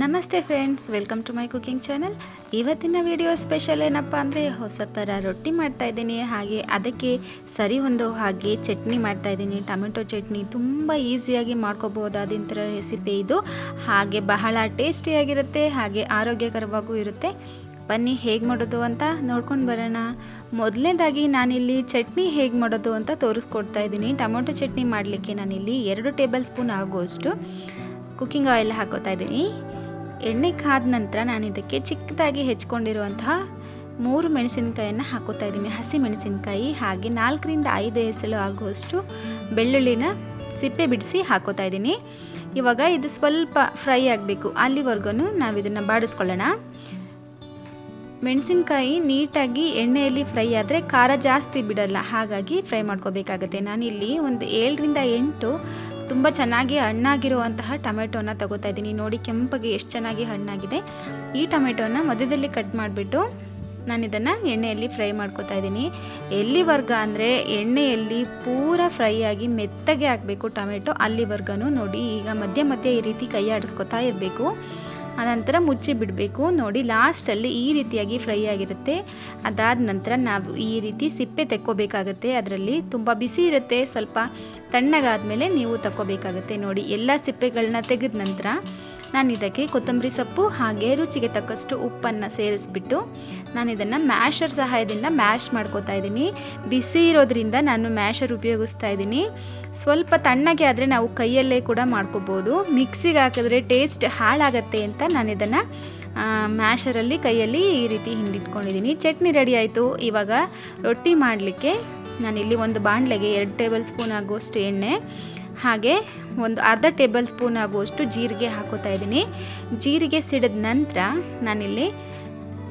ನಮಸ್ತೆ friends welcome to my cooking channel ಇವತ್ತಿನ video special ಏನಪ್ಪ ಅಂದರೆ ಹೊಸ ಥರ ರೊಟ್ಟಿ ಮಾಡ್ತಾ ಇದ್ದೀನಿ. ಹಾಗೆ ಅದಕ್ಕೆ ಸರಿ ಹೊಂದೋ ಹಾಗೆ ಚಟ್ನಿ ಮಾಡ್ತಾ ಇದ್ದೀನಿ. ಟೊಮೆಟೊ ಚಟ್ನಿ ತುಂಬ ಈಸಿಯಾಗಿ ಮಾಡ್ಕೋಬೋದಾದಂಥ ರೆಸಿಪಿ ಇದು. ಹಾಗೆ ಬಹಳ ಟೇಸ್ಟಿಯಾಗಿರುತ್ತೆ ಹಾಗೆ ಆರೋಗ್ಯಕರವಾಗೂ ಇರುತ್ತೆ. ಬನ್ನಿ ಹೇಗೆ ಮಾಡೋದು ಅಂತ ನೋಡ್ಕೊಂಡು ಬರೋಣ. ಮೊದಲನೇದಾಗಿ ನಾನಿಲ್ಲಿ ಚಟ್ನಿ ಹೇಗೆ ಮಾಡೋದು ಅಂತ ತೋರಿಸ್ಕೊಡ್ತಾ ಇದ್ದೀನಿ. ಟೊಮೊಟೊ ಚಟ್ನಿ ಮಾಡಲಿಕ್ಕೆ ನಾನಿಲ್ಲಿ ಎರಡು ಟೇಬಲ್ ಸ್ಪೂನ್ ಆಗುವಷ್ಟು ಕುಕ್ಕಿಂಗ್ ಆಯಿಲ್ ಹಾಕೋತಾ ಇದ್ದೀನಿ. ಎಣ್ಣೆ ಕಾದ ನಂತರ ನಾನು ಇದಕ್ಕೆ ಚಿಕ್ಕದಾಗಿ ಹೆಚ್ಕೊಂಡಿರುವಂತಹ ಮೂರು ಮೆಣಸಿನಕಾಯಿಯನ್ನು ಹಾಕೋತಾ ಇದ್ದೀನಿ. ಹಸಿ ಮೆಣಸಿನಕಾಯಿ ಹಾಗೆ ನಾಲ್ಕರಿಂದ ಐದು ಎಸಳು ಆಗುವಷ್ಟು ಬೆಳ್ಳುಳ್ಳಿನ ಸಿಪ್ಪೆ ಬಿಡಿಸಿ ಹಾಕೋತಾ ಇದ್ದೀನಿ. ಇವಾಗ ಇದು ಸ್ವಲ್ಪ ಫ್ರೈ ಆಗಬೇಕು. ಅಲ್ಲಿವರೆಗೂ ನಾವು ಇದನ್ನು ಬಾಡಿಸ್ಕೊಳ್ಳೋಣ. ಮೆಣಸಿನಕಾಯಿ ನೀಟಾಗಿ ಎಣ್ಣೆಯಲ್ಲಿ ಫ್ರೈ ಆದರೆ ಖಾರ ಜಾಸ್ತಿ ಬಿಡಲ್ಲ. ಹಾಗಾಗಿ ಫ್ರೈ ಮಾಡ್ಕೋಬೇಕಾಗತ್ತೆ. ನಾನಿಲ್ಲಿ ಒಂದು ಏಳರಿಂದ ಎಂಟು ತುಂಬ ಚೆನ್ನಾಗಿ ಹಣ್ಣಾಗಿರುವಂತಹ ಟೊಮೆಟೊನ ತಗೋತಾ ಇದ್ದೀನಿ. ನೋಡಿ ಕೆಂಪಗೆ ಎಷ್ಟು ಚೆನ್ನಾಗಿ ಹಣ್ಣಾಗಿದೆ. ಈ ಟೊಮೆಟೊನ ಮಧ್ಯದಲ್ಲಿ ಕಟ್ ಮಾಡಿಬಿಟ್ಟು ನಾನು ಇದನ್ನು ಎಣ್ಣೆಯಲ್ಲಿ ಫ್ರೈ ಮಾಡ್ಕೋತಾ ಇದ್ದೀನಿ. ಎಲ್ಲಿವರ್ಗ ಅಂದರೆ ಎಣ್ಣೆಯಲ್ಲಿ ಪೂರ ಫ್ರೈ ಆಗಿ ಮೆತ್ತಗೆ ಹಾಕಬೇಕು ಟೊಮೆಟೊ. ಅಲ್ಲಿವರ್ಗನೂ ನೋಡಿ ಈಗ ಮಧ್ಯ ಮಧ್ಯೆ ಈ ರೀತಿ ಕೈ ಆಡಿಸ್ಕೊತಾ ಇರಬೇಕು. ಆನಂತರ ಮುಚ್ಚಿ ಬಿಡಬೇಕು ನೋಡಿ, ಲಾಸ್ಟಲ್ಲಿ ಈ ರೀತಿಯಾಗಿ ಫ್ರೈ ಆಗಿರುತ್ತೆ. ಅದಾದ ನಂತರ ನಾವು ಈ ರೀತಿ ಸಿಪ್ಪೆ ತೆಕ್ಕೋಬೇಕಾಗತ್ತೆ. ಅದರಲ್ಲಿ ತುಂಬ ಬಿಸಿ ಇರುತ್ತೆ. ಸ್ವಲ್ಪ ತಣ್ಣಗಾದ ಮೇಲೆ ನೀವು ತಕ್ಕೋಬೇಕಾಗತ್ತೆ. ನೋಡಿ, ಎಲ್ಲ ಸಿಪ್ಪೆಗಳನ್ನ ತೆಗೆದ ನಂತರ ನಾನು ಇದಕ್ಕೆ ಕೊತ್ತಂಬರಿ ಸೊಪ್ಪು ಹಾಗೆ ರುಚಿಗೆ ತಕ್ಕಷ್ಟು ಉಪ್ಪನ್ನು ಸೇರಿಸ್ಬಿಟ್ಟು ನಾನು ಇದನ್ನು ಮ್ಯಾಶರ್ ಸಹಾಯದಿಂದ ಮ್ಯಾಶ್ ಮಾಡ್ಕೋತಾ ಇದ್ದೀನಿ. ಬಿಸಿ ಇರೋದ್ರಿಂದ ನಾನು ಮ್ಯಾಶರ್ ಉಪಯೋಗಿಸ್ತಾ ಇದ್ದೀನಿ. ಸ್ವಲ್ಪ ತಣ್ಣಗೆ ಆದರೆ ನಾವು ಕೈಯಲ್ಲೇ ಕೂಡ ಮಾಡ್ಕೋಬೋದು. ಮಿಕ್ಸಿಗೆ ಹಾಕಿದ್ರೆ ಟೇಸ್ಟ್ ಹಾಳಾಗತ್ತೆ ಅಂತ ನಾನು ಇದನ್ನು ಮ್ಯಾಶರಲ್ಲಿ ಕೈಯಲ್ಲಿ ಈ ರೀತಿ ಹಿಂಡಿಟ್ಕೊಂಡಿದ್ದೀನಿ. ಚಟ್ನಿ ರೆಡಿ ಆಯಿತು. ಇವಾಗ ರೊಟ್ಟಿ ಮಾಡಲಿಕ್ಕೆ ನಾನಿಲ್ಲಿ ಒಂದು ಬಾಣಲೆಗೆ ಎರಡು ಟೇಬಲ್ ಸ್ಪೂನ್ ಆಗುವಷ್ಟು ಎಣ್ಣೆ, ಹಾಗೆ ಒಂದು ಅರ್ಧ ಟೇಬಲ್ ಸ್ಪೂನ್ ಆಗುವಷ್ಟು ಜೀರಿಗೆ ಹಾಕೋತಾ ಇದ್ದೀನಿ. ಜೀರಿಗೆ ಸಿಡಿದ ನಂತರ ನಾನಿಲ್ಲಿ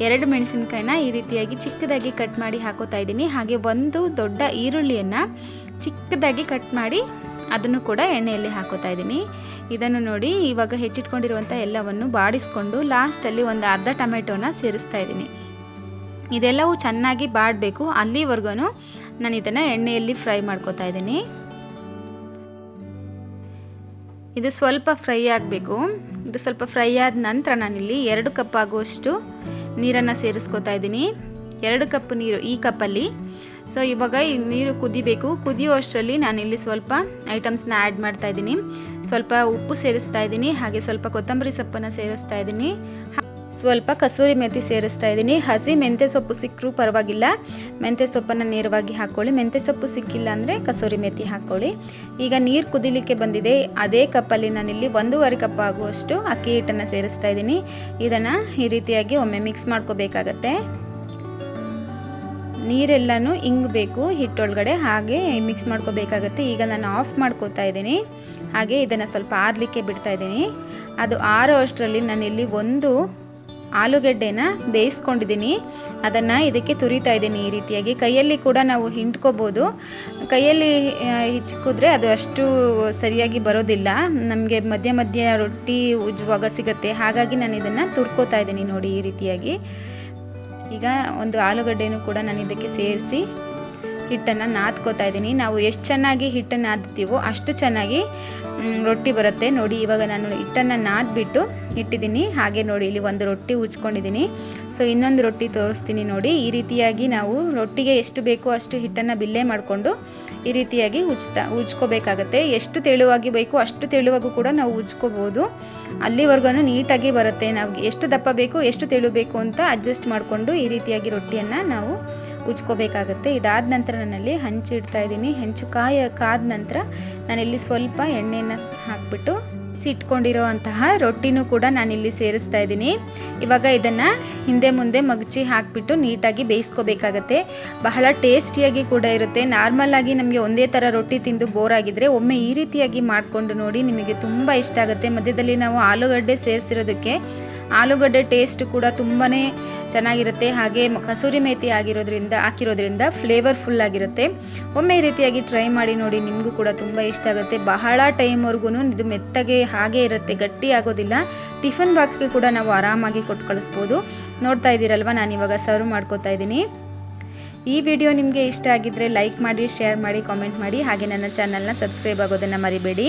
ಎರಡು ಮೆಣಸಿನಕಾಯಿನ ಈ ರೀತಿಯಾಗಿ ಚಿಕ್ಕದಾಗಿ ಕಟ್ ಮಾಡಿ ಹಾಕೋತಾ ಇದ್ದೀನಿ. ಹಾಗೆ ಒಂದು ದೊಡ್ಡ ಈರುಳ್ಳಿಯನ್ನು ಚಿಕ್ಕದಾಗಿ ಕಟ್ ಮಾಡಿ ಅದನ್ನು ಕೂಡ ಎಣ್ಣೆಯಲ್ಲಿ ಹಾಕೋತಾ ಇದ್ದೀನಿ. ಇದನ್ನು ನೋಡಿ ಇವಾಗ ಹೆಚ್ಚಿಟ್ಕೊಂಡಿರುವಂಥ ಎಲ್ಲವನ್ನು ಬಾಡಿಸ್ಕೊಂಡು ಲಾಸ್ಟಲ್ಲಿ ಒಂದು ಅರ್ಧ ಟೊಮೆಟೊನ ಸೇರಿಸ್ತಾ ಇದ್ದೀನಿ. ಇದೆಲ್ಲವೂ ಚೆನ್ನಾಗಿ ಬಾಡಬೇಕು. ಅಲ್ಲಿವರೆಗೂ ನಾನು ಇದನ್ನು ಎಣ್ಣೆಯಲ್ಲಿ ಫ್ರೈ ಮಾಡ್ಕೋತಾ ಇದ್ದೀನಿ. ಇದು ಸ್ವಲ್ಪ ಫ್ರೈ ಆಗಬೇಕು. ಇದು ಸ್ವಲ್ಪ ಫ್ರೈ ಆದ ನಂತರ ನಾನಿಲ್ಲಿ ಎರಡು ಕಪ್ ಆಗುವಷ್ಟು ನೀರನ್ನು ಸೇರಿಸ್ಕೋತಾ ಇದ್ದೀನಿ. ಎರಡು ಕಪ್ ನೀರು ಈ ಕಪ್ಪಲ್ಲಿ. ಸೊ ಇವಾಗ ಈ ನೀರು ಕುದಿಬೇಕು. ಕುದಿಯುವಷ್ಟರಲ್ಲಿ ನಾನಿಲ್ಲಿ ಸ್ವಲ್ಪ ಐಟಮ್ಸ್ನ ಆ್ಯಡ್ ಮಾಡ್ತಾ ಇದ್ದೀನಿ. ಸ್ವಲ್ಪ ಉಪ್ಪು ಸೇರಿಸ್ತಾ ಇದ್ದೀನಿ. ಹಾಗೆ ಸ್ವಲ್ಪ ಕೊತ್ತಂಬರಿ ಸೊಪ್ಪನ್ನು ಸೇರಿಸ್ತಾ ಇದ್ದೀನಿ. ಸ್ವಲ್ಪ ಕಸೂರಿ ಮೆಂತಿ ಸೇರಿಸ್ತಾ ಇದ್ದೀನಿ. ಹಸಿ ಮೆಂತ್ಯ ಸೊಪ್ಪು ಸಿಕ್ಕರೂ ಪರವಾಗಿಲ್ಲ. ಮೆಂತ್ಯ ಸೊಪ್ಪನ್ನು ನೇರವಾಗಿ ಹಾಕ್ಕೊಳ್ಳಿ ಮೆಂತ್ಯ ಸೊಪ್ಪು ಸಿಕ್ಕಿಲ್ಲ ಅಂದರೆ ಕಸೂರಿ ಮೆಂತಿ ಹಾಕ್ಕೊಳ್ಳಿ ಈಗ ನೀರು ಕುದಿಲಿಕ್ಕೆ ಬಂದಿದೆ. ಅದೇ ಕಪ್ಪಲ್ಲಿ ನಾನಿಲ್ಲಿ ಒಂದೂವರೆ ಕಪ್ ಆಗುವಷ್ಟು ಅಕ್ಕಿ ಹಿಟ್ಟನ್ನು ಸೇರಿಸ್ತಾ ಇದ್ದೀನಿ. ಇದನ್ನು ಈ ರೀತಿಯಾಗಿ ಒಮ್ಮೆ ಮಿಕ್ಸ್ ಮಾಡ್ಕೋಬೇಕಾಗತ್ತೆ. ನೀರೆಲ್ಲನೂ ಇಂಗಬೇಕು ಹಿಟ್ಟೊಳಗಡೆ. ಹಾಗೆ ಮಿಕ್ಸ್ ಮಾಡ್ಕೋಬೇಕಾಗತ್ತೆ. ಈಗ ನಾನು ಆಫ್ ಮಾಡ್ಕೋತಾ ಇದ್ದೀನಿ. ಹಾಗೆ ಇದನ್ನು ಸ್ವಲ್ಪ ಆರಲಿಕ್ಕೆ ಬಿಡ್ತಾ ಇದ್ದೀನಿ. ಅದು ಆರೋ ಅಷ್ಟರಲ್ಲಿ ನಾನಿಲ್ಲಿ ಒಂದು ಆಲೂಗಡ್ಡೆನ ಬೇಯಿಸ್ಕೊಂಡಿದ್ದೀನಿ. ಅದನ್ನು ಇದಕ್ಕೆ ತುರಿತಾ ಇದ್ದೀನಿ ಈ ರೀತಿಯಾಗಿ. ಕೈಯಲ್ಲಿ ಕೂಡ ನಾವು ಹಿಂಡ್ಕೋಬೋದು. ಕೈಯಲ್ಲಿ ಹಿಚ್ಕಿದ್ರೆ ಅದು ಅಷ್ಟು ಸರಿಯಾಗಿ ಬರೋದಿಲ್ಲ. ನಮಗೆ ಮಧ್ಯ ಮಧ್ಯ ರೊಟ್ಟಿ ಉಜ್ಜುವಾಗ ಸಿಗುತ್ತೆ. ಹಾಗಾಗಿ ನಾನು ಇದನ್ನು ತುರ್ಕೋತಾ ಇದ್ದೀನಿ ನೋಡಿ ಈ ರೀತಿಯಾಗಿ. ಈಗ ಒಂದು ಆಲೂಗಡ್ಡೆನೂ ಕೂಡ ನಾನು ಇದಕ್ಕೆ ಸೇರಿಸಿ ಹಿಟ್ಟನ್ನು ನಾದ್ಕೋತಾ ಇದ್ದೀನಿ. ನಾವು ಎಷ್ಟು ಚೆನ್ನಾಗಿ ಹಿಟ್ಟನ್ನು ನಾದ್ತೀವೋ ಅಷ್ಟು ಚೆನ್ನಾಗಿ ರೊಟ್ಟಿ ಬರುತ್ತೆ. ನೋಡಿ, ಇವಾಗ ನಾನು ಹಿಟ್ಟನ್ನು ನಾದ್ಬಿಟ್ಟು ಇಟ್ಟಿದ್ದೀನಿ. ಹಾಗೆ ನೋಡಿ, ಇಲ್ಲಿ ಒಂದು ರೊಟ್ಟಿ ಉಜ್ಕೊಂಡಿದ್ದೀನಿ. ಸೊ ಇನ್ನೊಂದು ರೊಟ್ಟಿ ತೋರಿಸ್ತೀನಿ ನೋಡಿ. ಈ ರೀತಿಯಾಗಿ ನಾವು ರೊಟ್ಟಿಗೆ ಎಷ್ಟು ಬೇಕೋ ಅಷ್ಟು ಹಿಟ್ಟನ್ನು ಬಿಲ್ಲೆ ಮಾಡಿಕೊಂಡು ಈ ರೀತಿಯಾಗಿ ಉಜ್ತಾ, ಉಜ್ಕೋಬೇಕಾಗತ್ತೆ. ಎಷ್ಟು ತೆಳುವಾಗಿ ಬೇಕೋ ಅಷ್ಟು ತೆಳುವಾಗೂ ಕೂಡ ನಾವು ಉಜ್ಕೋಬೋದು. ಅಲ್ಲಿವರೆಗೂ ನೀಟಾಗಿ ಬರುತ್ತೆ. ನಾವು ಎಷ್ಟು ದಪ್ಪ ಬೇಕು ಎಷ್ಟು ತೆಳು ಬೇಕು ಅಂತ ಅಡ್ಜಸ್ಟ್ ಮಾಡಿಕೊಂಡು ಈ ರೀತಿಯಾಗಿ ರೊಟ್ಟಿಯನ್ನು ನಾವು ಉಜ್ಕೋಬೇಕಾಗತ್ತೆ. ಇದಾದ ನಂತರ ನಾನಲ್ಲಿ ಹಂಚಿಡ್ತಾ ಇದ್ದೀನಿ. ಹೆಂಚು ಕಾಯ ಕಾದ ನಂತರ ನಾನಿಲ್ಲಿ ಸ್ವಲ್ಪ ಎಣ್ಣೆಯನ್ನು ಹಾಕ್ಬಿಟ್ಟು ಇಟ್ಕೊಂಡಿರೋ ಅಂತಹ ರೊಟ್ಟಿನೂ ಕೂಡ ನಾನಿಲ್ಲಿ ಸೇರಿಸ್ತಾ ಇದ್ದೀನಿ. ಇವಾಗ ಇದನ್ನು ಹಿಂದೆ ಮುಂದೆ ಮಗಚಿ ಹಾಕಿಬಿಟ್ಟು ನೀಟಾಗಿ ಬೇಯಿಸ್ಕೋಬೇಕಾಗತ್ತೆ. ಬಹಳ ಟೇಸ್ಟಿಯಾಗಿ ಕೂಡ ಇರುತ್ತೆ. ನಾರ್ಮಲ್ ಆಗಿ ನಮಗೆ ಒಂದೇ ಥರ ರೊಟ್ಟಿ ತಿಂದು ಬೋರ್ ಆಗಿದ್ರೆ ಒಮ್ಮೆ ಈ ರೀತಿಯಾಗಿ ಮಾಡಿಕೊಂಡು ನೋಡಿ ನಿಮಗೆ ತುಂಬ ಇಷ್ಟ ಆಗುತ್ತೆ. ಮಧ್ಯದಲ್ಲಿ ನಾವು ಆಲೂಗಡ್ಡೆ ಸೇರಿಸಿರೋದಕ್ಕೆ ಆಲೂಗಡ್ಡೆ ಟೇಸ್ಟ್ ಕೂಡ ತುಂಬಾ ಚೆನ್ನಾಗಿರುತ್ತೆ. ಹಾಗೆ ಕಸೂರಿ ಮೇಥಿ ಆಗಿರೋದ್ರಿಂದ, ಹಾಕಿರೋದ್ರಿಂದ ಫ್ಲೇವರ್ಫುಲ್ ಆಗಿರುತ್ತೆ. ಒಮ್ಮೆ ಈ ರೀತಿಯಾಗಿ ಟ್ರೈ ಮಾಡಿ ನೋಡಿ ನಿಮಗೂ ಕೂಡ ತುಂಬ ಇಷ್ಟ ಆಗುತ್ತೆ. ಬಹಳ ಟೈಮ್ವರೆಗೂ ಇದು ಮೆತ್ತಗೆ ಹಾಗೆ ಇರುತ್ತೆ ಗಟ್ಟಿ ಆಗೋದಿಲ್ಲ ಟಿಫನ್ ಬಾಕ್ಸ್ಗೆ ಕೂಡ ನಾವು ಆರಾಮಾಗಿ ಕೊಟ್ಟು ಕಳಿಸ್ಬೋದು ನೋಡ್ತಾ ಇದ್ದೀರಲ್ವ, ನಾನು ಇವಾಗ ಸರ್ವ್ ಮಾಡ್ಕೋತಾ ಇದ್ದೀನಿ. ಈ ವಿಡಿಯೋ ನಿಮಗೆ ಇಷ್ಟ ಆಗಿದ್ದರೆ ಲೈಕ್ ಮಾಡಿ, ಶೇರ್ ಮಾಡಿ, ಕಾಮೆಂಟ್ ಮಾಡಿ, ಹಾಗೆ ನನ್ನ ಚಾನಲ್ನ ಸಬ್ಸ್ಕ್ರೈಬ್ ಆಗೋದನ್ನು ಮರಿಬೇಡಿ.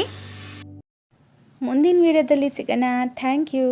ಮುಂದಿನ ವಿಡಿಯೋದಲ್ಲಿ ಸಿಗೋಣ. Thank you.